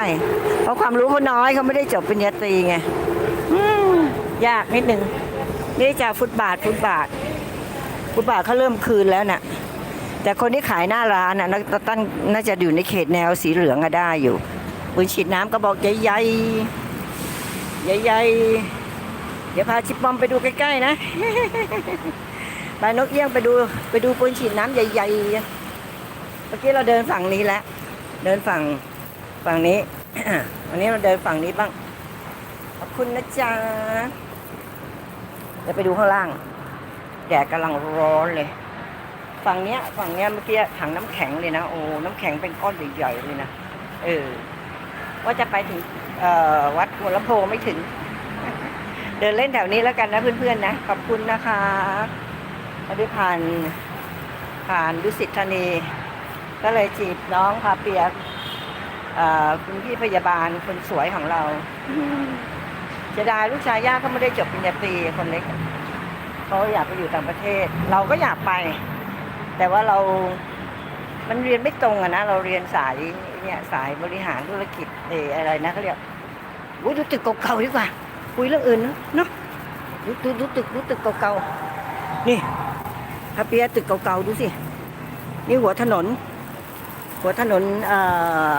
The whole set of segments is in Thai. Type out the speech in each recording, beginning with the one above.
ช่เพราะความรู้เขาน้อยเขาไม่ได้จบปริญญาตรีไงอืมยากนิดนึงนี่จะฟุตบาทฟุตบาท ฟุตบาทเขาเริ่มคืนแล้วน่ะ แต่คนที่ขายหน้าร้านน่ะน่าตั้งน่าจะอยู่ในเขตแนวสีเหลืองอะได้อยู่ปืนฉีดน้ำก็บอกใหญ่ๆใหญ่ๆเดี๋ยวพาชิปปอมไปดูใกล้ๆนะไปนกเอี้ยงไปดูไปดูปืนฉีดน้ำใหญ่ๆเมื่อกี้เราเดินฝั่งนี้แล้วเดินฝั่ง ฝั่งนี้ วันนี้เราเดินฝั่งนี้บ้าง ขอบคุณนะจ๊ะเดี๋ยวไปดูข้างล่าง แดดกำลังร้อนเลย ฝั่งเนี้ย ฝั่งเนี้ยเมื่อกี้ถังน้ำแข็งเลยนะ โอ้ น้ำแข็งเป็นก้อนใหญ่ๆเลยนะ เออ ว่าจะไปถึงวัดหัวลำโพงไม่ถึง เดินเล่นแถวนี้แล้วกันนะเพื่อนๆนะ ขอบคุณนะคะมาด้วยผ่านผ่านดุสิตธานี ก็เลยจีบน้องพาเปียก คุณพี่พยาบาลคนสวยของเราเสียดายลูกชายย่าเขาไม่ได้จบปริญญาตรีคนเล็กเขาอยากไปอยู่ต่างประเทศ เราก็อยากไป แต่ว่าเรา มันเรียนไม่ตรงอะนะเราเรียนสายเนี่ยสายบริหารธุรกิจเอออะไรนะเขาเรียกอุ้ยดูตึกเก่าๆดีกว่า คุยเรื่องอื่นเนาะดูดูดูตึกดูตึกเก่าๆนี่พาเปียตึกเก่าๆดูสินี่หัวถนน หัวถนนเอ่อ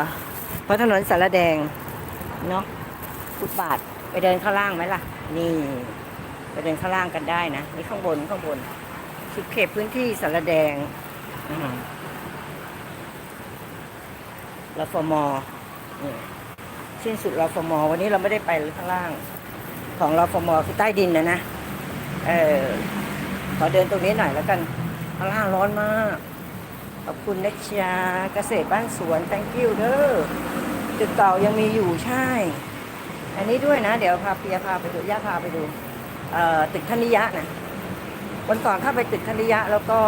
หัวถนนสารแดงเนาะฟุตบาทไปเดินข้างล่างไหมล่ะ นี่ไปเดินข้างล่างกันได้นะนี่ข้างบนข้างบนสุดเขตพื้นที่สารแดงอืมรฟมนี่สิ้นสุดรฟมวันนี้เราไม่ได้ไปข้างล่าง ของรฟมคือใต้ดินนะนะเออขอเดินตรงนี้หน่อยแล้วกันข้างล่างร้อนมาก ขอบคุณนะจ๊ะเกษตรบ้านสวน thank you เด้อ ตึกเก่ายังมีอยู่ใช่ อันนี้ด้วยนะ เดี๋ยวพาเปียพาไปดูย่าพาไปดูเออตึกธนิยะนะวันก่อนเข้าไปตึกธนิยะ แล้วก็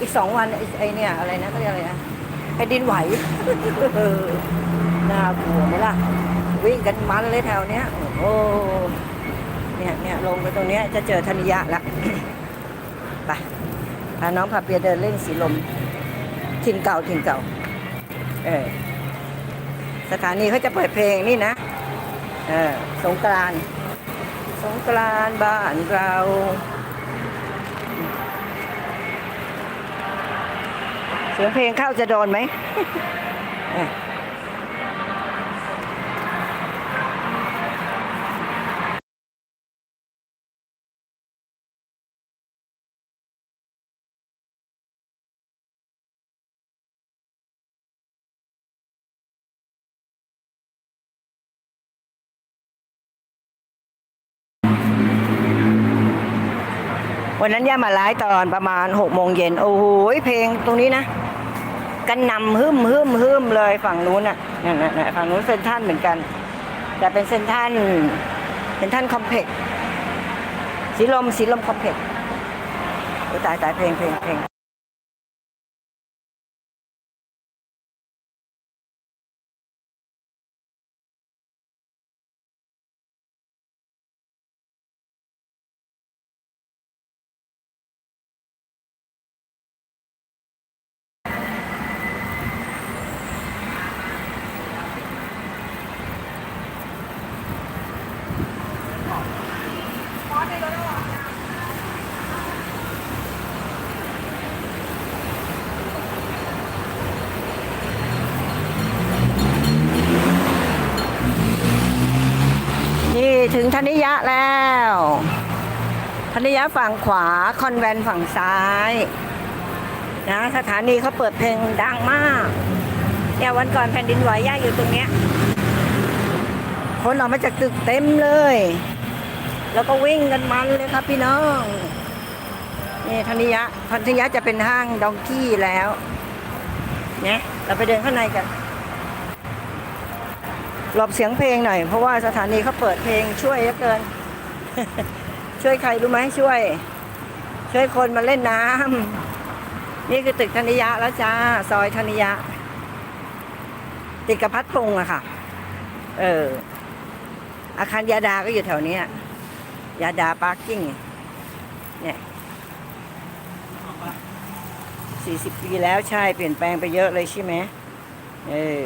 อีกสองวันไอ้ไอเนี่ยอะไรนะเขาเรียกอะไรนะแผ่นดินไหวน่ากลัวไหมล่ะ วิ่งกันมันเลยแถวเนี้ยโอ้โหเนี่ยเนี่ยลงไปตรงเนี้ยจะเจอธนิยะละไปพาน้องพาเปียเดินเล่นสีลมถิ่นเก่าถิ่นเก่า เออ สถานีเขาจะเปิดเพลงนี่นะเออสงกรานต์สงกรานต์บ้านเราเสียงเพลงเข้าจะโดนไหม วันนั้นย่ามาไลฟ์ตอนประมาณหกโมงเย็นโอ้โหเพลงตรงนี้นะกันนำฮึมฮึมฮึมเลยฝั่งนู้นน่ะนั่นน่ะน่ะฝั่งนู้นเซนทรันเหมือนกัน แต่เป็นเซนทันเซนทันคอมเพล็กสีลมสีลมคอมเพล็กโอ้ตายตายเพลงเพลงเพลง นี่ ถึงธนิยะแล้วธนิยะฝั่งขวาคอนแวนฝั่งซ้ายนะสถานีเขาเปิดเพลงดังมากเนี่ยวันก่อนแผ่นดินไหวย่าอยู่ตรงเนี้ยคนออกมาจากตึกเต็มเลย แล้วก็วิ่งกันมันเลยครับพี่น้องนี่ธนิยะธนิยะจะเป็นห้างดองกี้แล้วเนี่ยเราไปเดินข้างในกัน หลบเสียงเพลงหน่อย เพราะว่าสถานีเขาเปิดเพลงช่วยเหลือเกิน ช่วยใครรู้ไหมช่วย ช่วยคนมาเล่นน้ำนี่คือตึกธนิยะแล้วจ้า ซอยธนิยะ ติดกับพัดพงอะค่ะ เออ อาคารยาดาก็อยู่แถวนี้ยยาดาปาร์กิ้ง เนี่ยสี่สิบปีแล้วใช่เปลี่ยนแปลงไปเยอะเลยใช่ไหมเออ